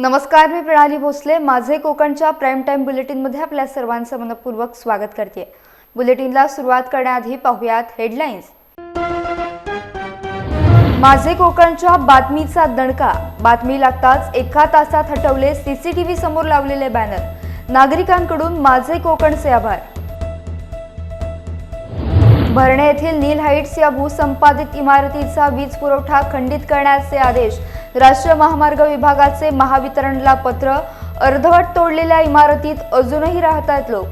नमस्कार मी प्रणाली भोसले. माझे कोकणच्या प्राईम टाईम बुलेटिनमध्ये आपल्या सर्वांचं मनपूर्वक स्वागत करते. बुलेटिनला सुरुवात करण्याआधी पाहुयात हेडलाईन्स माझे कोकणच्या बातमीचा दणका. बातमी लागताच एका तासात हटवले सीसीटीव्ही समोर लावलेले बॅनर नागरिकांकडून माझे कोकणचे आभार भरणे येथील नील हाईट्स या भूसंपादित इमारतीचा वीज पुरवठा खंडित करण्याचे आदेश. राष्ट्रीय महामार्ग विभागाचे महावितरणला पत्र अर्धवट तोडलेल्या इमारतीत अजूनही राहत आहेत लोक.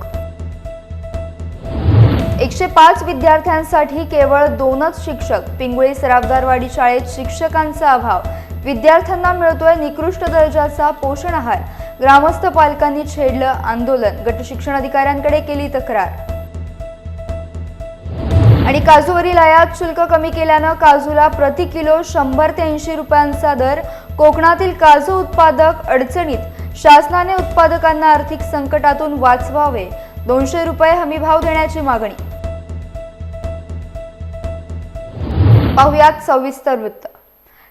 एकशे पाच विद्यार्थ्यांसाठी केवळ दोनच शिक्षक पिंगुळी सराफदारवाडी शाळेत शिक्षकांचा अभाव. विद्यार्थ्यांना मिळतोय निकृष्ट दर्जाचा पोषण आहार. ग्रामस्थ पालकांनी छेडलं आंदोलन. गटशिक्षण अधिकाऱ्यांकडे केली तक्रार. आणि काजूवरील आयात शुल्क कमी केल्यानं काजूला प्रति किलो शंभर ते ऐंशी रुपयांचा दर कोकणातील काजू उत्पादक अडचणीत शासनाने उत्पादकांना आर्थिक संकटातून वाचवावे दोनशे रुपये हमी भाव देण्याची मागणी. पाहुयात सविस्तर वृत्त.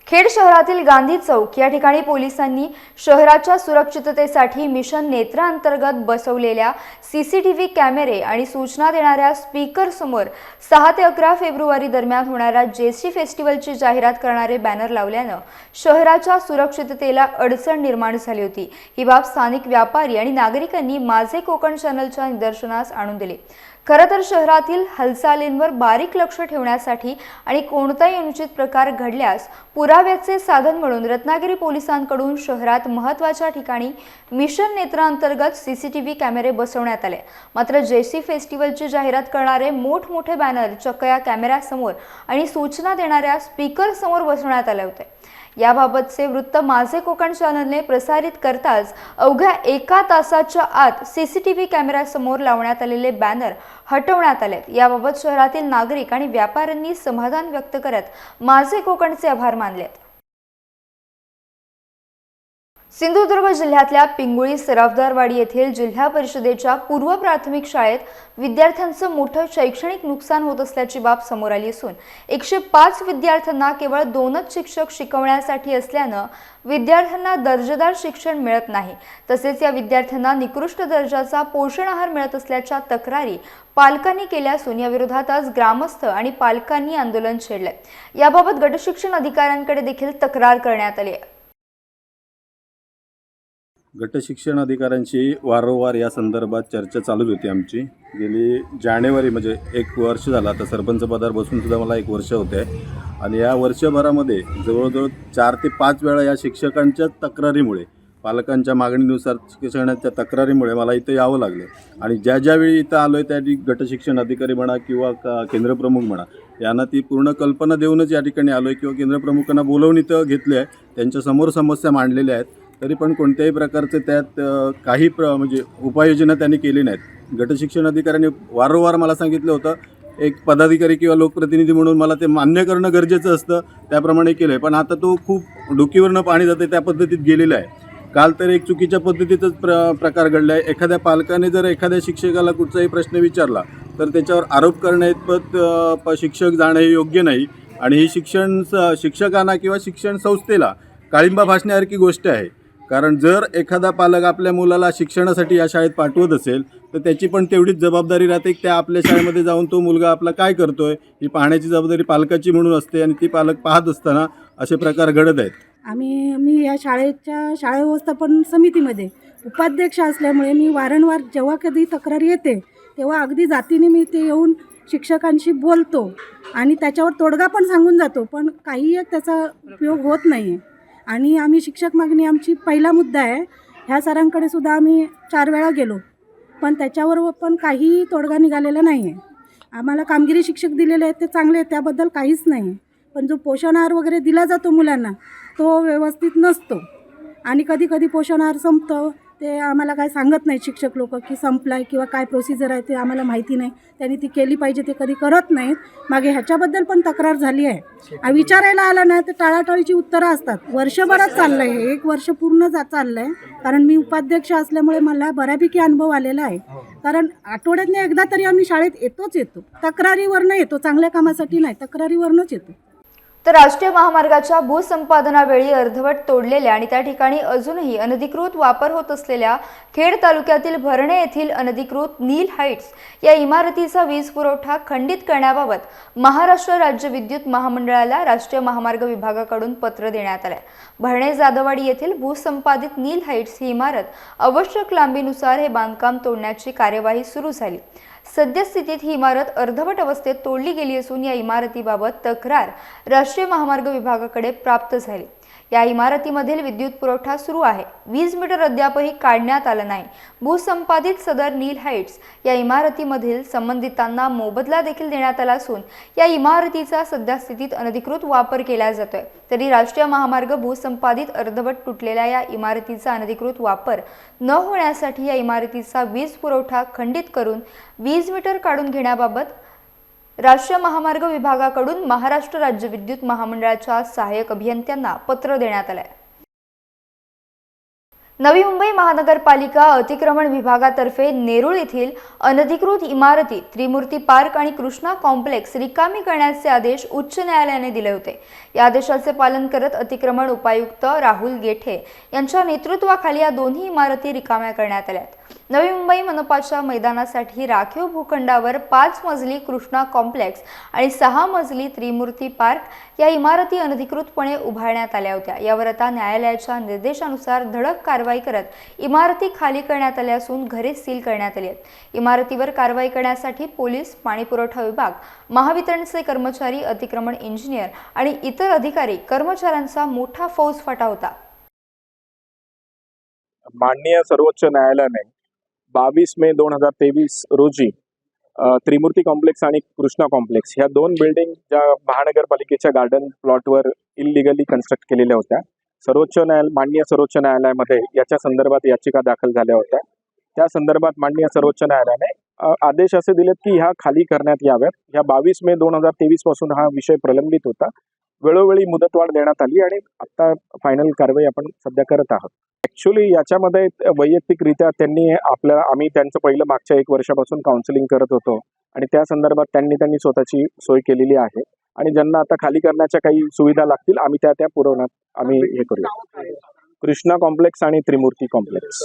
खेड शहरातील गांधी चौक. या ठिकाणी पोलिसांनी शहराच्या सुरक्षिततेसाठी मिशन नेत्रा अंतर्गत बसवलेल्या सीसीटीव्ही कॅमेरे आणि सूचना देणाऱ्या स्पीकर समोर सहा ते अकरा फेब्रुवारी दरम्यान होणाऱ्या जेसी फेस्टिवलची जाहिरात करणारे बॅनर लावल्यानं शहराच्या सुरक्षिततेला अडचण निर्माण झाली होती. ही बाब स्थानिक व्यापारी आणि नागरिकांनी माझे कोकण चॅनलच्या निदर्शनास आणून दिली. खरं तर शहरातील हालचालींवर बारीक लक्ष ठेवण्यासाठी आणि कोणताही अनुचित प्रकार घडल्यास पुराव्याचे साधन म्हणून रत्नागिरी पोलिसांकडून शहरात महत्त्वाच्या ठिकाणी मिशन नेत्रांतर्गत सी सी टी व्ही कॅमेरे बसवण्यात आले. मात्र जेसी फेस्टिवलची जाहिरात करणारे मोठमोठे बॅनर चक्क या कॅमेऱ्यासमोर आणि सूचना देणाऱ्या स्पीकरसमोर बसवण्यात आले होते. याबाबतचे वृत्त माझे कोकण चॅनलने प्रसारित करताच अवघ्या एका तासाच्या आत सीसीटीव्ही कॅमेऱ्यासमोर लावण्यात आलेले बॅनर हटवण्यात आले याबाबत शहरातील नागरिक आणि व्यापाऱ्यांनी समाधान व्यक्त करत माझे कोकणचे आभार मानलेत. सिंधुदुर्ग जिल्ह्यातल्या पिंगुळी सराफदारवाडी येथील जिल्हा परिषदेच्या पूर्व प्राथमिक शाळेत विद्यार्थ्यांचं मोठं शैक्षणिक नुकसान होत असल्याची बाब समोर आली असून एकशे पाच विद्यार्थ्यांना केवळ दोनच शिक्षक शिकवण्यासाठी असल्यानं विद्यार्थ्यांना दर्जेदार शिक्षण मिळत नाही. तसेच या विद्यार्थ्यांना निकृष्ट दर्जाचा पोषण आहार मिळत असल्याच्या तक्रारी पालकांनी केल्या असून या विरोधात आज ग्रामस्थ आणि पालकांनी आंदोलन छेडलंय. याबाबत गटशिक्षण अधिकाऱ्यांकडे देखील तक्रार करण्यात आली आहे. गटशिक्षण अधिकाऱ्यांशी वारंवार या संदर्भात चर्चा चालूच होती आमची. गेली जानेवारी म्हणजे एक वर्ष झालं आता सरपंच पदावर बसून सुद्धा मला एक वर्ष होते आणि या वर्षभरामध्ये जवळजवळ चार ते पाच वेळा या शिक्षकांच्या तक्रारीमुळे पालकांच्या मागणीनुसार शिक्षणाच्या तक्रारीमुळे मला इथं यावं लागलं. आणि ज्या ज्यावेळी इथं आलो आहे त्या गटशिक्षण अधिकारी म्हणा किंवा का केंद्रप्रमुख म्हणा यांना ती पूर्ण कल्पना देऊनच या ठिकाणी आलो आहे किंवा केंद्रप्रमुखांना बोलवून इथं घेतले आहे त्यांच्यासमोर समस्या मांडलेल्या आहेत. तरी पण कोणत्याही प्रकारचे त्यात काही प्र म्हणजे उपाययोजना त्यांनी केली नाहीत. गटशिक्षण अधिकाऱ्यांनी वारंवार मला सांगितलं होतं एक पदाधिकारी किंवा लोकप्रतिनिधी म्हणून मला ते मान्य करणं गरजेचं असतं त्याप्रमाणे केलं आहे पण आता तो खूप डोकीवरनं पाणी जाते त्या पद्धतीत गेलेलं आहे. काल तर एक चुकीच्या पद्धतीतच प्र प्रकार घडला आहे एखाद्या पालकाने जर एखाद्या शिक्षकाला कुठचाही प्रश्न विचारला तर त्याच्यावर आरोप करण्याइतपत प- शिक्षक जाणं हे योग्य नाही. आणि ही शिक्षण स शिक्षकांना किंवा शिक्षण संस्थेला काळिंबा भासण्यासारखी गोष्ट आहे. कारण जर एखादा पालक आपल्या मुलाला शिक्षणासाठी या शाळेत पाठवत असेल तर त्याची पण तेवढीच जबाबदारी राहते की त्या आपल्या शाळेमध्ये जाऊन तो मुलगा आपला काय करतोय ही पाहण्याची जबाबदारी पालकाची म्हणून असते आणि ती पालक पाहत असताना असे प्रकार घडत आहेत. आम्ही मी या शाळेच्या शाळा व्यवस्थापन समितीमध्ये उपाध्यक्ष असल्यामुळे मी वारंवार जेव्हा कधी तक्रार येते तेव्हा अगदी जातीने मी ते येऊन शिक्षकांशी बोलतो आणि त्याच्यावर तोडगा पण सांगून जातो पण काही एक त्याचा उपयोग होत नाही आहे आणि आम्ही शिक्षक मागणी आमची पहिला मुद्दा आहे. ह्या सरांकडे सुद्धा आम्ही चार वेळा गेलो. पण त्याच्यावर पण काही तोडगा निघालेला नाही आहे आम्हाला कामगिरी शिक्षक दिलेले आहेत ते चांगले आहेत त्याबद्दल काहीच नाही. आहे पण जो पोषण आहार वगैरे दिला जातो मुलांना तो व्यवस्थित नसतो. आणि कधी कधी पोषण आहार संपतो. ते आम्हाला काय सांगत नाही शिक्षक लोक की संपलाय किंवा काय प्रोसिजर आहे ते आम्हाला माहिती नाही. त्यांनी ती केली पाहिजे ते कधी करत नाहीत. मागे ह्याच्याबद्दल पण तक्रार झाली आहे. विचारायला आलं ना तर टाळाटाळीची उत्तरं असतात. वर्षभरात चाललं आहे हे. एक वर्ष पूर्ण जा चाललं आहे कारण मी उपाध्यक्ष असल्यामुळे मला बऱ्यापैकी अनुभव आलेला आहे. कारण आठवड्यातनं एकदा तरी आम्ही शाळेत येतोच येतो. तक्रारीवरनं येतो. चांगल्या कामासाठी नाही तक्रारीवरनंच येतो. तर राष्ट्रीय महामार्गाच्या भूसंपादनावेळी अर्धवट तोडलेल्या आणि त्या ठिकाणी अजूनही अनधिकृत वापर होत असलेल्या खेड तालुक्यातील भरणे येथील अनधिकृत नील हाईट्स या इमारतीचा वीज पुरवठा खंडित करण्याबाबत महाराष्ट्र राज्य विद्युत महामंडळाला राष्ट्रीय महामार्ग विभागाकडून पत्र देण्यात आलंय. भरणे जाधवाडी येथील भूसंपादित नील हाईट्स ही इमारत आवश्यक लांबीनुसार हे बांधकाम तोडण्याची कार्यवाही सुरू झाली. सद्यस्थितीत ही इमारत अर्धवट अवस्थेत तोडली गेली असून या इमारतीबाबत तक्रार राष्ट्रीय महामार्ग विभागाकडे प्राप्त झाली. या इमारतीमधील विद्युत पुरवठा सुरू आहे. वीज मीटर अद्यापही काढण्यात आलं नाही. भूसंपादित सदर नील हाईट्स या इमारतीमधील संबंधितांना मोबदला देखील देण्यात आला असून या इमारतीचा सद्यस्थितीत अनधिकृत वापर केला जातोय. तरी राष्ट्रीय महामार्ग भूसंपादित अर्धवट तुटलेल्या या इमारतीचा अनधिकृत वापर न होण्यासाठी या इमारतीचा वीज पुरवठा खंडित करून वीज मीटर काढून घेण्याबाबत राष्ट्रीय महामार्ग विभागाकडून महाराष्ट्र राज्य विद्युत महामंडळाच्या सहाय्यक अभियंत्यांना पत्र देण्यात आलंय. नवी मुंबई महानगरपालिका अतिक्रमण विभागातर्फे नेरूळ येथील अनधिकृत इमारती त्रिमूर्ती पार्क आणि कृष्णा कॉम्प्लेक्स रिकामी करण्याचे आदेश उच्च न्यायालयाने दिले होते. या आदेशाचे पालन करत अतिक्रमण उपायुक्त राहुल गेठे यांच्या नेतृत्वाखाली या दोन्ही इमारती रिकाम्या करण्यात आल्यात. नवी मुंबई मनपाच्या मैदानासाठी राखीव भूखंडावर पाच मजली कृष्णा कॉम्प्लेक्स आणि सहा मजली त्रिमूर्ती पार्क या इमारती अनधिकृतपणे उभारण्यात आल्या होत्या. यावर आता न्यायालयाच्या निर्देशानुसार धडक कारवाई करत इमारती खाली करण्यात आल्या असून घरे सील करण्यात आली आहेत. इमारतीवर कारवाई करण्यासाठी पोलीस पाणीपुरवठा विभाग महावितरणचे कर्मचारी अतिक्रमण इंजिनियर आणि इतर अधिकारी कर्मचाऱ्यांचा मोठा फौजफाटा होता. माननीय सर्वोच्च न्यायालयाने बावीस मे दोन हजार तेवीस रोजी त्रिमूर्ती कॉम्प्लेक्स आणि कृष्णा कॉम्प्लेक्स ह्या दोन बिल्डिंग ज्या महानगरपालिकेच्या गार्डन प्लॉटवर इलिगली कन्स्ट्रक्ट केलेल्या होत्या. सर्वोच्च न्यायालय माननीय सर्वोच्च न्यायालयामध्ये याच्या संदर्भात याचिका दाखल झाल्या होत्या. त्या संदर्भात माननीय सर्वोच्च न्यायालयाने आदेश असे दिलेत की ह्या खाली करण्यात याव्यात. ह्या बावीस मे दोन हजार तेवीसपासून हा विषय प्रलंबित होता. वेळोवेळी मुदतवाढ देण्यात आली आणि आता फायनल कारवाई आपण सध्या करत आहोत. ऍक्च्युली याच्यामध्ये वैयक्तिकरित्या त्यांनी आपल्या आम्ही त्यांचं पहिलं मागच्या एक वर्षापासून काउन्सिलिंग करत होतो. आणि त्या संदर्भात त्यांनी त्यांनी स्वतःची सोय केलेली आहे. आणि ज्यांना आता खाली करण्याच्या काही सुविधा लागतील आम्ही त्या त्या पुरवण्यात आम्ही हे करूया. कृष्णा कॉम्प्लेक्स आणि त्रिमूर्ती कॉम्प्लेक्स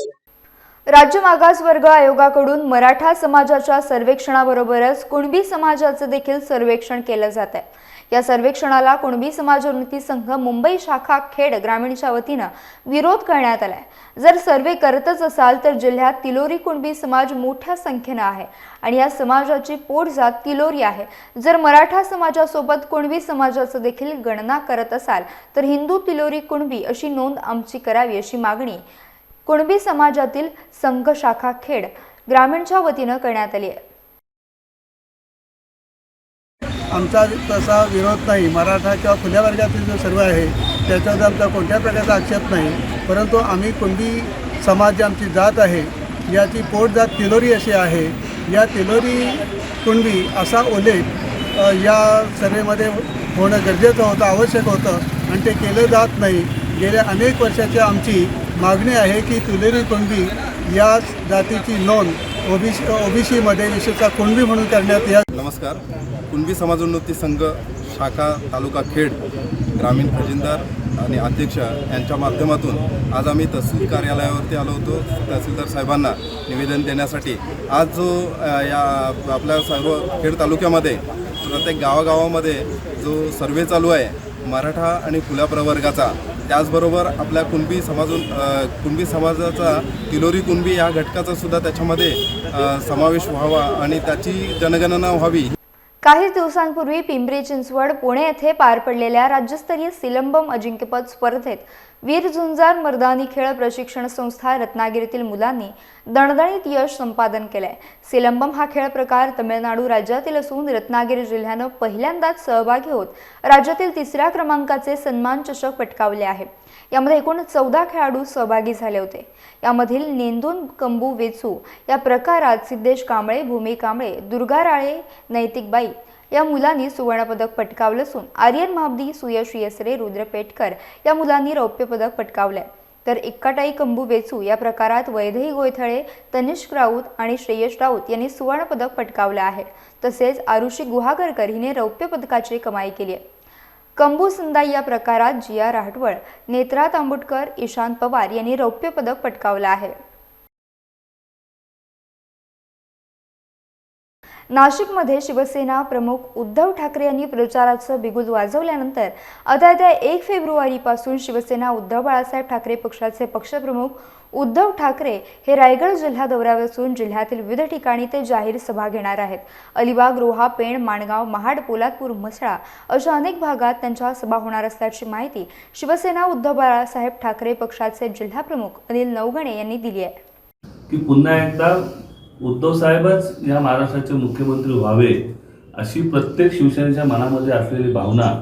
राज्य मागास वर्ग आयोगाकडून मराठा समाजाच्या सर्वेक्षणाबरोबरच कुणबी समाजाचे देखील सर्वेक्षण केलं जात आहे या सर्वेक्षणाला कुणबी समाजोन्नती संघ मुंबई शाखा खेड ग्रामीणच्या वतीनं विरोध करण्यात आलाय. जर सर्वे करतच असाल तर जिल्ह्यात तिलोरी कुणबी समाज मोठ्या संख्येनं आहे आणि या समाजाची पोटजात तिलोरी आहे. जर मराठा समाजासोबत कुणबी समाजाचं देखील गणना करत असाल तर हिंदू तिलोरी कुणबी अशी नोंद आमची करावी अशी मागणी कुणबी समाजातील संघ शाखा खेड ग्रामीणच्या वतीनं करण्यात आली आहे. आमचा तसा विरोध नाही. मराठा किंवा खुल्या वर्गातील जो सर्व आहे त्याच्यावर आमचा कोणत्या प्रकारचा आक्षेप नाही. परंतु आम्ही कुणबी समाज जी आमची जात आहे याची पोट जात तिलोरी अशी आहे. या तिलोरी कुणबी असा उल्लेख या सर्वेमध्ये होणं गरजेचं होतं आवश्यक होतं. आणि ते केलं जात नाही. गेल्या अनेक वर्षाची आमची मागणी आहे की तिलोरी कुणबी या जातीची नोंद ओबीसी ओबीसीमध्ये विशेषतः कुणबी म्हणून करण्यात या. नमस्कार. कुणबी समाजोन्नती संघ शाखा तालुका खेड ग्रामीण खजिनदार आणि अध्यक्ष यांच्या माध्यमातून आज आम्ही तहसील कार्यालयावरती आलो होतो. तहसीलदार साहेबांना निवेदन देण्यासाठी आज जो या आपल्या सर्व खेड तालुक्यामध्ये प्रत्येक गावागावामध्ये जो सर्वे चालू आहे मराठा आणि खुल्या प्रवर्गाचा त्याचबरोबर आपल्या कुणबी समाजून कुणबी समाजाचा तिलोरी कुणबी या घटकाचा सुद्धा त्याच्यामध्ये समावेश व्हावा आणि त्याची जनगणना व्हावी. काही दिवसांपूर्वी पिंपरी चिंचवड पुणे येथे पार पडलेल्या राज्यस्तरीय सिलंबम अजिंक्यपद स्पर्धेत वीर झुंजार मर्दानी खेळ प्रशिक्षण संस्था रत्नागिरीतील मुलांनी दणदणीत यश संपादन केलंय. सिलंबम हा खेळ प्रकार तमिळनाडू राज्यातील असून रत्नागिरी जिल्ह्यानं पहिल्यांदाच सहभागी होत राज्यातील तिसऱ्या क्रमांकाचे सन्मान चषक पटकावले आहे. यामध्ये एकूण चौदा खेळाडू सहभागी झाले होते. यामधील नेंदून कंबू वेचू या प्रकारात सिद्धेश कांबळे भूमी कांबळे दुर्गा राळे नैतिक बाई या मुलांनी सुवर्णपदक पटकावलं असून आर्यन महाबदी सुयश येसरे रुद्र पेटकर या मुलांनी रौप्य पदक पटकावलंय. तर एक्काटाई कंबू वेचू या प्रकारात वैदेही गोयथळे तनिष्क राऊत आणि श्रेयश राऊत यांनी सुवर्णपदक पटकावलं आहे. तसेच आरुषी गुहागरकर हिने रौप्य पदकाची कमाई केली आहे. कंबू संदाई या प्रकारात जिया राठवळ नेत्रा तांबुटकर ईशांत पवार यांनी रौप्य पदक पटकावलं आहे. नाशिकमध्ये शिवसेना प्रमुख उद्धव ठाकरे यांनी प्रचाराचं बिगुल वाजवल्यानंतर आता येत्या एक फेब्रुवारीपासून शिवसेना उद्धव बाळासाहेब ठाकरे पक्षाचे पक्षप्रमुख उद्धव ठाकरे हे रायगड जिल्हा दौऱ्यावर असून जिल्ह्यातील विविध ठिकाणी ते जाहीर सभा घेणार आहेत. अलिबाग रोहा पेण माणगाव महाड पोलादपूर म्हसळा अशा अनेक भागात त्यांच्या सभा होणार असल्याची माहिती शिवसेना उद्धव बाळासाहेब ठाकरे पक्षाचे जिल्हाप्रमुख अनिल नवगणे यांनी दिली आहे. की पुन्हा एकदा उद्धव साहेबच या महाराष्ट्राचे मुख्यमंत्री व्हावे अशी प्रत्येक शिवसेनेच्या मनामध्ये असलेली भावना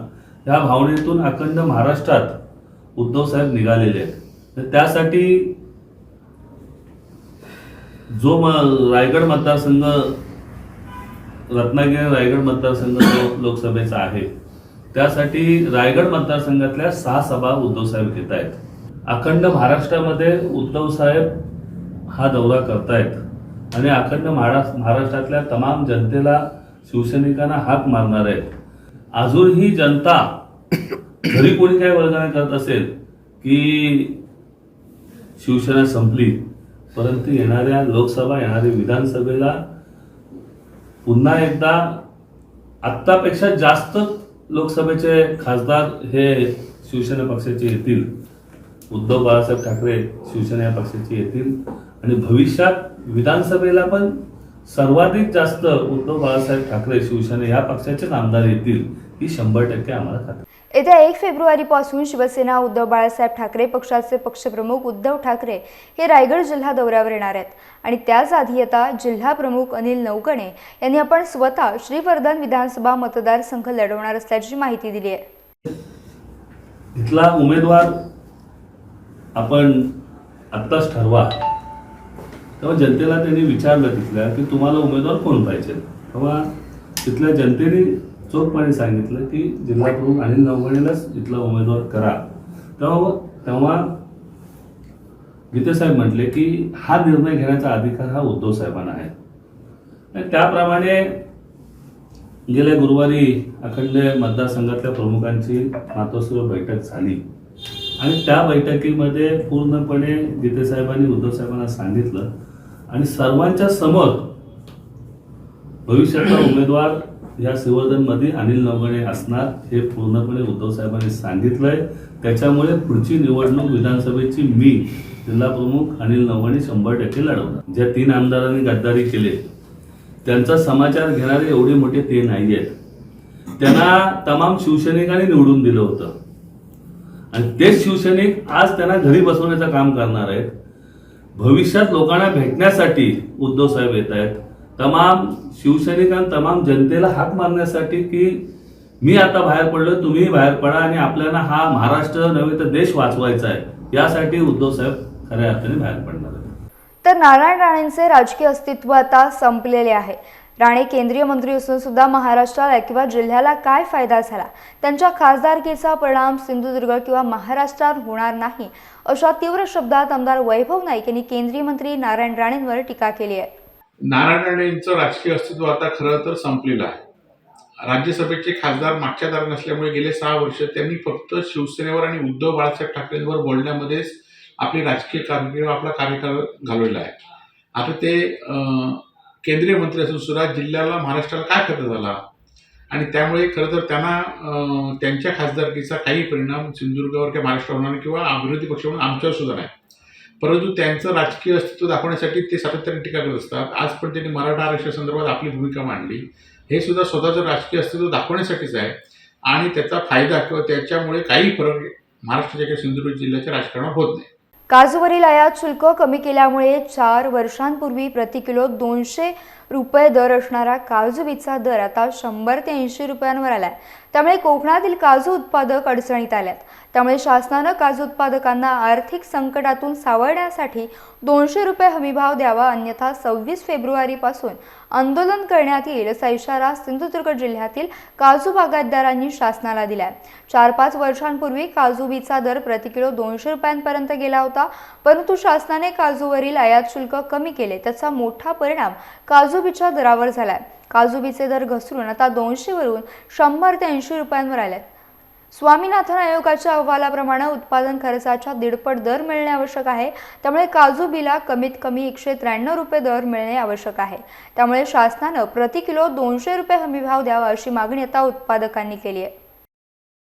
या भावनेतून अखंड महाराष्ट्रात उद्धव साहेब निघालेले आहेत. तर त्यासाठी जो म रायगड मतदारसंघ रत्नागिरी रायगड मतदारसंघ जो लोकसभेचा आहे त्यासाठी रायगड मतदारसंघातल्या सहा सभा उद्धव साहेब घेत आहेत अखंड महाराष्ट्रामध्ये उद्धव साहेब हा दौरा करतायत. आणि अखंड महाराष्ट्र महाराष्ट्रातल्या तमाम जनतेला शिवसैनिकांना हाक मारणार आहेत. अजून ही जनता घरी कोणी काय वर्गाने करत असेल की शिवसेना संपली परंतु येणाऱ्या लोकसभा येणाऱ्या विधानसभेला पुन्हा एकदा आत्तापेक्षा जास्त लोकसभेचे खासदार हे शिवसेना पक्षाचे येतील. उद्धव बाळासाहेब ठाकरे शिवसेना या पक्षाचे येतील. आणि भविष्यात विधानसभेला पण सर्वाधिक जास्त उद्धव बाळासाहेब ठाकरे शिवसेना या पक्षाचेच आमदार येतील ही शंभर टक्के आम्हाला खात्री. येत्या एक फेब्रुवारीपासून शिवसेना उद्धव बाळासाहेब ठाकरे पक्षाचे पक्षप्रमुख उद्धव ठाकरे हे रायगड जिल्हा दौऱ्यावर येणार आहेत. आणि त्याच आधी आता जिल्हा प्रमुख अनिल नवगणे यांनी आपण स्वतः श्रीवर्धन विधानसभा मतदारसंघ लढवणार असल्याची माहिती दिली आहे. इथला उमेदवार आपण आत्ताच ठरवा. तेव्हा जनतेला त्यांनी विचारलं तिथल्या की तुम्हाला उमेदवार कोण पाहिजे? तेव्हा तिथल्या जनतेने चोखपणे सांगितलं की जिल्हाप्रमुख अनिल नवगणेलाच इथला उमेदवार करा. तेव्हा तेव्हा गीतेसाहेब म्हटले की हा निर्णय घेण्याचा अधिकार हा उद्धव साहेबांना आहे. आणि त्याप्रमाणे गेल्या गुरुवारी अखंड मतदारसंघातल्या प्रमुखांची मातोश्री बैठक झाली. आणि त्या बैठकीमध्ये पूर्णपणे गीतेसाहेबांनी उद्धव साहेबांना सांगितलं आणि सर्वांच्या समोर भविष्यातला उमेदवार या श्रीवर्धनमध्ये अनिल नवगणे असणार हे पूर्णपणे उद्धव साहेबांनी सांगितलंय. त्याच्यामुळे पुढची निवडणूक विधानसभेची मी जिल्हा प्रमुख अनिल नवगणे शंभर टक्के लढवणार. ज्या तीन आमदारांनी गद्दारी केले त्यांचा समाचार घेणारे एवढे मोठे ते नाही आहेत त्यांना तमाम शिवसैनिकांनी निवडून दिलं होतं. आणि तेच शिवसैनिक आज त्यांना घरी बसवण्याचं काम करणार आहेत. भविष्यात लोकांना भेटण्यासाठी उद्धव साहेब येत आहेत. तमाम शिवसैनिकां तमाम जनतेला हाक मारण्यासाठी की मी आता बाहेर पडलो तुम्ही बाहेर पडा आणि आपल्याला हा महाराष्ट्र नव्हे तर देश वाचवायचा आहे. यासाठी उद्धव साहेब खऱ्या अर्थाने बाहेर पडणार आहेत. तर नारायण राणेंचे राजकीय अस्तित्व आता संपलेले आहे. राणे केंद्रीय मंत्री असून सुद्धा महाराष्ट्राला किंवा जिल्ह्याला काय फायदा झाला? त्यांच्या खासदारकीचा परिणाम सिंधुदुर्ग किंवा महाराष्ट्रात होणार नाही अशा तीव्र शब्दात आमदार वैभव नाईक यांनी केंद्रीय मंत्री नारायण राणेंवर टीका केली आहे. नारायण राणेंचं राजकीय अस्तित्व आता खरं तर संपलेलं आहे. राज्यसभेचे खासदार मागच्या दारात नसल्यामुळे गेले सहा वर्ष त्यांनी फक्त शिवसेनेवर आणि उद्धव बाळासाहेब ठाकरेंवर बोलण्यामध्येच आपली राजकीय कारकीर्द आपला कार्यकाळ घालवलेला आहे. आता ते अं, केंद्रीय मंत्री असून सुद्धा जिल्ह्याला महाराष्ट्राला काय फायदा झाला? आणि त्यामुळे खरं तर त्यांना त्यांच्या खासदारकीचा काही परिणाम सिंधुदुर्गावर किंवा महाराष्ट्रावर होणार नाही किंवा विरोधी पक्ष म्हणून आमच्यावर सुद्धा नाही. परंतु त्यांचं राजकीय अस्तित्व दाखवण्यासाठी ते सातत्याने टीका करत असतात. आज पण त्यांनी मराठा आरक्षणासंदर्भात आपली भूमिका मांडली. हे सुद्धा स्वतःचं राजकीय अस्तित्व दाखवण्यासाठीच आहे. आणि त्याचा फायदा किंवा त्याच्यामुळे काही फरक महाराष्ट्राच्या किंवा सिंधुदुर्ग जिल्ह्याच्या राजकारणात होत नाही. काजूवरील आयात शुल्क कमी केल्यामुळे चार वर्षांपूर्वी प्रति किलो दोनशे रुपये दर असणारा काजू बीचा दर आता शंभर ते ऐंशी रुपयांवर आलाय. त्यामुळे कोकणातील काजू उत्पादक अडचणीत आल्यात. त्यामुळे शासनानं काजू उत्पादकांना आर्थिक संकटातून सावरण्यासाठी दोनशे रुपये हमीभाव द्यावा अन्यथा सव्वीस फेब्रुवारीपासून आंदोलन करण्यात येईल असा इशारा सिंधुदुर्ग जिल्ह्यातील काजू बागायतदारांनी शासनाला दिलाय. चार पाच वर्षांपूर्वी काजू बीचा दर प्रति किलो दोनशे रुपयांपर्यंत गेला होता परंतु शासनाने काजूवरील आयात शुल्क कमी केले. त्याचा मोठा परिणाम काजू बीच्या दरावर झालाय. काजू बीचे दर घसरून आता दोनशे वरून शंभर ते ऐंशी रुपयांवर आले स्वामीनाथन आयोगाच्या अहवालाप्रमाणे उत्पादन खर्चाच्या दीडपट दर मिळणे आवश्यक आहे. त्यामुळे काजू बिला कमीत कमी एकशे त्र्याण्णव रुपये दर मिळणे आवश्यक आहे. त्यामुळे शासनानं प्रति किलो दोनशे रुपये हमीभाव द्यावा अशी मागणी आता उत्पादकांनी केली आहे.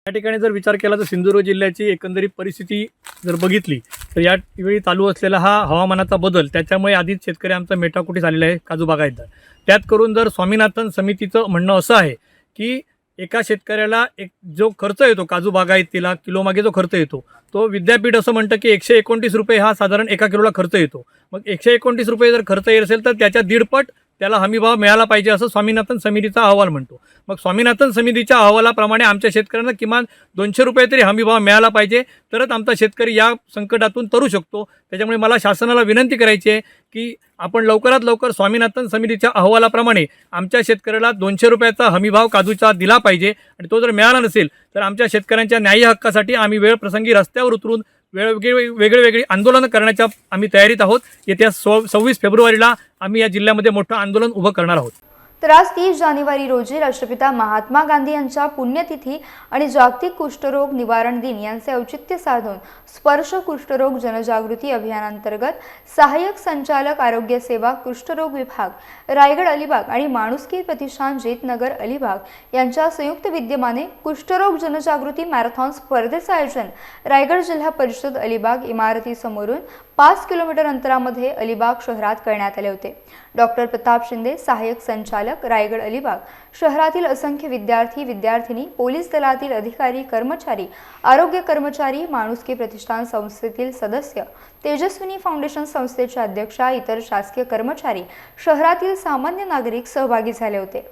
या ठिकाणी जर विचार केला तर सिंधुदुर्ग जिल्ह्याची एकंदरीत परिस्थिती जर बघितली तर यावेळी चालू असलेला हा हवामानाचा बदल त्याच्यामुळे आधीच शेतकरी आमचा मेटाकुटी झालेला आहे काजू बागायतदार. त्यात करून जर स्वामीनाथन समितीचं म्हणणं असं आहे की एका शेतकऱ्याला एक जो खर्च येतो काजू बागायतीला किलोमागे जो खर्च येतो तो विद्यापीठ असं म्हणतं की एकशे एकोणतीस रुपये हा साधारण एका किलोला खर्च येतो. मग एकशे एकोणतीस रुपये जर खर्च येत असेल तर त्याच्या दीडपट त्याला हमीभाव मिळाला पाहिजे असं स्वामीनाथन समितीचा अहवाल म्हणतो. मग स्वामीनाथन समितीच्या अहवालाप्रमाणे आमच्या शेतकऱ्यांना किमान दोनशे रुपये तरी हमीभाव मिळाला पाहिजे. तरच आमचा शेतकरी या संकटातून तरू शकतो. त्याच्यामुळे मला शासनाला विनंती करायची आहे की आपण लवकरात लवकर स्वामीनाथन समितीच्या अहवालाप्रमाणे आमच्या शेतकऱ्याला दोनशे रुपयाचा हमीभाव काजूचा दिला पाहिजे. आणि तो जर मिळाला नसेल तर आमच्या शेतकऱ्यांच्या न्याय्य हक्कासाठी आम्ही वेळप्रसंगी रस्त्यावर उतरून वेगळे वेगळे वेगळी आंदोलनं करण्याच्या आम्ही तयारीत आहोत. येत्या सो सव्वीस फेब्रुवारीला आम्ही या जिल्ह्यामध्ये मोठं आंदोलन उभं करणार आहोत. तर आज तीस जानेवारी रोजी राष्ट्रपिता महात्मा गांधी यांच्या पुण्यतिथी आणि जागतिक कुष्ठरोग निवारण दिन यांचे औचित्य साधून स्पर्श कुष्ठरोग जनजागृती अभियानांतर्गत सहाय्यक संचालक आरोग्य सेवा कुष्ठरोग विभाग रायगड अलिबाग आणि माणुसकी प्रतिष्ठान जेतनगर अलिबाग यांच्या संयुक्त विद्यमाने कुष्ठरोग जनजागृती मॅरेथॉन स्पर्धेचं आयोजन रायगड जिल्हा परिषद अलिबाग इमारतीसमोरून पाच किलोमीटर अंतरामध्ये अलिबाग शहरात करण्यात आले होते. डॉक्टर प्रताप शिंदे सहाय्यक संचालक रायगड अलिबाग शहरातील असंख्य विद्यार्थी विद्यार्थिनी पोलीस दलातील अधिकारी कर्मचारी आरोग्य कर्मचारी माणुसकी प्रतिष्ठान संस्थेतील सदस्य तेजस्विनी फाउंडेशन संस्थेच्या अध्यक्षा इतर शासकीय कर्मचारी शहरातील सामान्य नागरिक सहभागी झाले होते.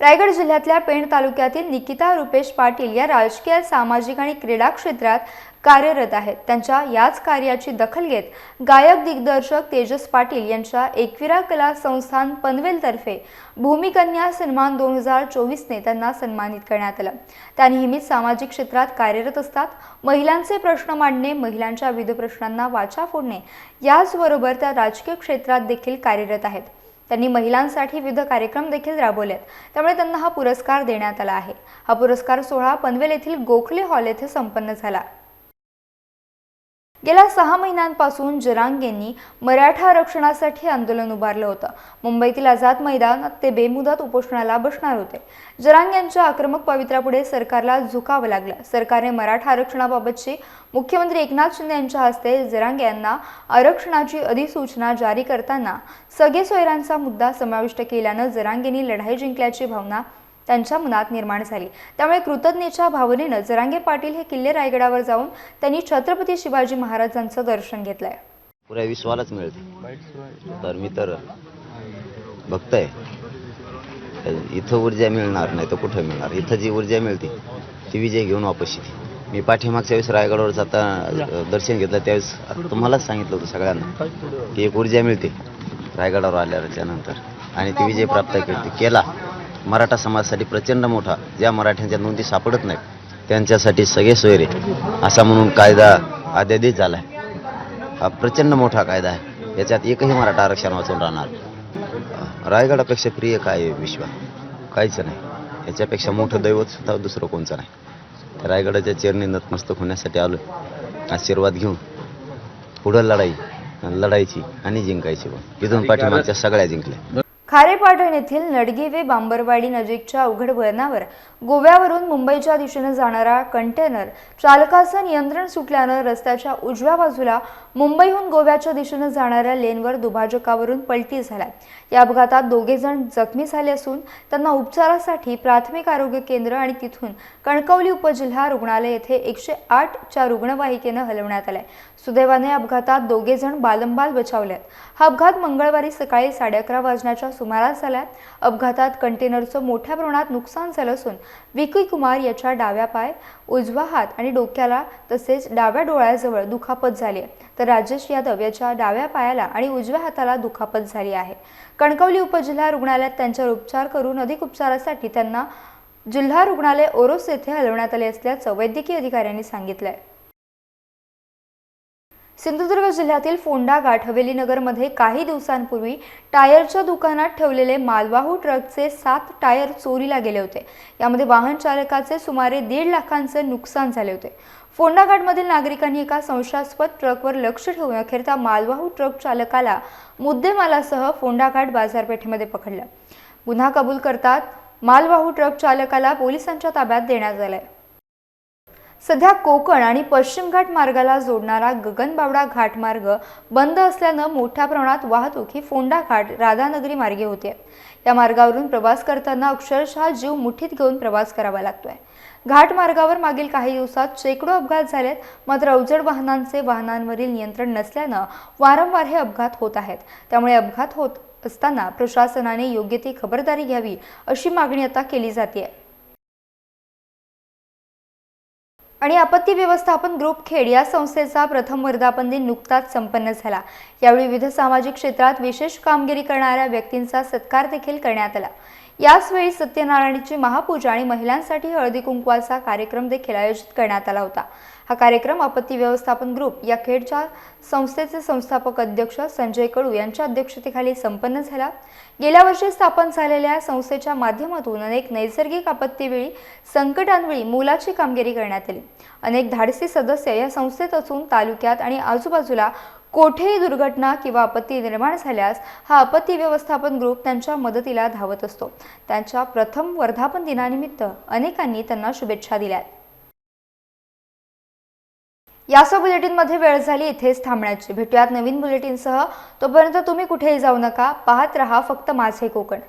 रायगड जिल्ह्यातल्या पेण तालुक्यातील निकिता रुपेश पाटील या राजकीय सामाजिक आणि क्रीडा क्षेत्रात कार्यरत आहेत. त्यांच्या याच कार्याची दखल घेत गायक दिग्दर्शक तेजस पाटील यांच्या एकविरा कला संस्थान पनवेलतर्फे भूमिकन्या सन्मान दोन हजार चोवीसने त्यांना सन्मानित करण्यात आलं. त्या नेहमीच सामाजिक क्षेत्रात कार्यरत असतात. महिलांचे प्रश्न मांडणे महिलांच्या विविध प्रश्नांना वाचा फोडणे याचबरोबर त्या राजकीय क्षेत्रात देखील कार्यरत आहेत. त्यांनी महिलांसाठी विविध कार्यक्रम देखील राबवलेत. त्यामुळे त्यांना हा पुरस्कार देण्यात आला आहे. हा पुरस्कार सोहळा पनवेल येथील गोखले हॉल येथे संपन्न झाला. गेल्या सहा महिन्यांपासून जरांगेंनी मराठा आरक्षणासाठी आंदोलन उभारलं होतं. मुंबईतील आझाद मैदानात ते बेमुदत उपोषणाला बसणार होते. जरांग यांच्या आक्रमक पवित्रापुढे सरकारला झुकावं लागलं. सरकारने मराठा आरक्षणाबाबतची मुख्यमंत्री एकनाथ शिंदे यांच्या हस्ते जरांग यांना आरक्षणाची अधिसूचना जारी करताना सगळे सोयऱ्यांचा मुद्दा समाविष्ट केल्यानं जरांगेंनी लढाई जिंकल्याची भावना त्यांच्या मनात निर्माण झाली. त्यामुळे कृतज्ञतेच्या भावनेनं जरांगे पाटील हे किल्ले रायगडावर जाऊन त्यांनी छत्रपती शिवाजी महाराजांचं दर्शन घेतलंय. पुऱ्या विश्वालाच मिळते. तर मी तर बघताय. इथं ऊर्जा मिळणार नाही तर कुठं मिळणार? इथं जी ऊर्जा मिळते ती विजय घेऊन वापस येते. मी पाठीमागच्या वेळेस रायगडावर जाता दर्शन घेतलं त्यावेळेस तुम्हालाच सांगितलं होतं सगळ्यांना की एक ऊर्जा मिळते रायगडावर आल्यावर त्यानंतर आणि ती विजय प्राप्त करते केला. मराठा समाजासाठी प्रचंड मोठा ज्या मराठ्यांच्या नोंदी सापडत नाहीत त्यांच्यासाठी सगळे सोयरे. असा म्हणून कायदा अध्यादेश झाला आहे हा प्रचंड मोठा कायदा आहे. याच्यात एकही मराठा आरक्षण वाचून राहणार रायगडापेक्षा प्रिय काय आहे विश्व? काहीच नाही. याच्यापेक्षा मोठं दैवत सुद्धा दुसरं कोणचं नाही. रायगडाच्या चरणी नतमस्तक होण्यासाठी आलो. आशीर्वाद घेऊन पुढं लढाई लढायची आणि जिंकायची पण. इथून पाठीमागच्या सगळ्या जिंकल्या. खारेपाटण येथील नडगिवे बांबरवाडी नजीकच्या अवघड वळणावर गोव्यावरून मुंबईच्या दिशेनं जाणारा कंटेनर चालकाचं नियंत्रण सुटल्यानं रस्त्याच्या उजव्या बाजूला मुंबईहून गोव्याच्या दिशेनं जाणाऱ्या लेनवर दुभाजकावरून पलटी झाला. या अपघातात दोघे जण जखमी झाले असून त्यांना उपचारासाठी प्राथमिक आरोग्य केंद्र आणि तिथून कणकवली उपजिल्हा रुग्णालय येथे एकशे आठच्या रुग्णवाहिकेनं हलवण्यात आलंय. सुदैवाने अपघातात दोघे जण बालंबाल बचावल्यात हा अपघात मंगळवारी सकाळी साडे अकरा वाजण्याच्या सुमारास झाल्या अपघातात कंटेनरचं मोठ्या प्रमाणात नुकसान झालं असून विकी कुमार याच्या डाव्या पाय उजवा हात आणि डोक्याला तसेच डाव्या डोळ्याजवळ दुखापत झाली आहे. तर राजेश यादव याच्या डाव्या पायाला आणि उजव्या हाताला दुखापत झाली आहे. कणकवली उपजिल्हा रुग्णालयात त्यांच्यावर उपचार करून अधिक उपचारासाठी त्यांना जिल्हा रुग्णालय ओरोस येथे हलवण्यात आले असल्याचं वैद्यकीय अधिकाऱ्यांनी सांगितलंय. सिंधुदुर्ग जिल्ह्यातील फोंडा घाट हवेली नगरमध्ये काही दिवसांपूर्वी टायरच्या दुकानात ठेवलेले मालवाहू ट्रकचे सात टायर चोरीला गेले होते. यामध्ये वाहन चालकाचे सुमारे दीड लाखांचे नुकसान झाले होते. फोंडा घाटमधील नागरिकांनी एका संशयास्पद ट्रकवर लक्ष ठेवून अखेरता मालवाहू ट्रक चालकाला मुद्देमालासह फोंडा घाट बाजारपेठेमध्ये पकडलं. गुन्हा कबूल करतात मालवाहू ट्रक चालकाला पोलिसांच्या ताब्यात देण्यात आलाय. सध्या कोकण आणि पश्चिम घाट मार्गाला जोडणारा गगनबावडा घाट मार्ग बंद असल्यानं मोठ्या प्रमाणात वाहतूक ही फोंडा घाट राधानगरी मार्गे होते. या मार्गावरून प्रवास करताना अक्षरशः जीव मुठीत घेऊन प्रवास करावा लागतोय. घाट मार्गावर मागील काही दिवसात शेकडो अपघात झालेत मात्र अवजड वाहनांचे वाहनांवरील नियंत्रण नसल्यानं वारंवार हे अपघात होत आहेत. त्यामुळे अपघात होत असताना प्रशासनाने योग्य ती खबरदारी घ्यावी अशी मागणी आता केली जाते आणि आपत्ती व्यवस्थापन ग्रुप खेड या संस्थेचा प्रथम वर्धापन दिन नुकताच संपन्न झाला. यावेळी विविध सामाजिक क्षेत्रात विशेष कामगिरी करणाऱ्या व्यक्तींचा सत्कार देखील करण्यात आला. याचवेळी सत्यनारायणाची महापूजा आणि महिलांसाठी हळदी कुंकवाचा कार्यक्रम देखील आयोजित करण्यात आला होता. हा कार्यक्रम आपत्ती व्यवस्थापन ग्रुप या खेडच्या संस्थेचे संस्थापक अध्यक्ष संजय कडू यांच्या अध्यक्षतेखाली संपन्न झाला. गेल्या वर्षी स्थापन झालेल्या या संस्थेच्या माध्यमातून अनेक नैसर्गिक आपत्तीवेळी संकटांवेळी मोलाची कामगिरी करण्यात आली. अनेक धाडसी सदस्य या संस्थेत असून तालुक्यात आणि आजूबाजूला कोठेही दुर्घटना किंवा आपत्ती निर्माण झाल्यास हा आपत्ती व्यवस्थापन ग्रुप त्यांच्या मदतीला धावत असतो. त्यांच्या प्रथम वर्धापन दिनानिमित्त अनेकांनी त्यांना शुभेच्छा दिल्या यासह बुलेटिनमध्ये वेळ झाली इथेच थांबण्याची. भेटूयात नवीन बुलेटिनसह. तोपर्यंत तुम्ही कुठेही जाऊ नका. पाहत रहा फक्त माझे कोकण.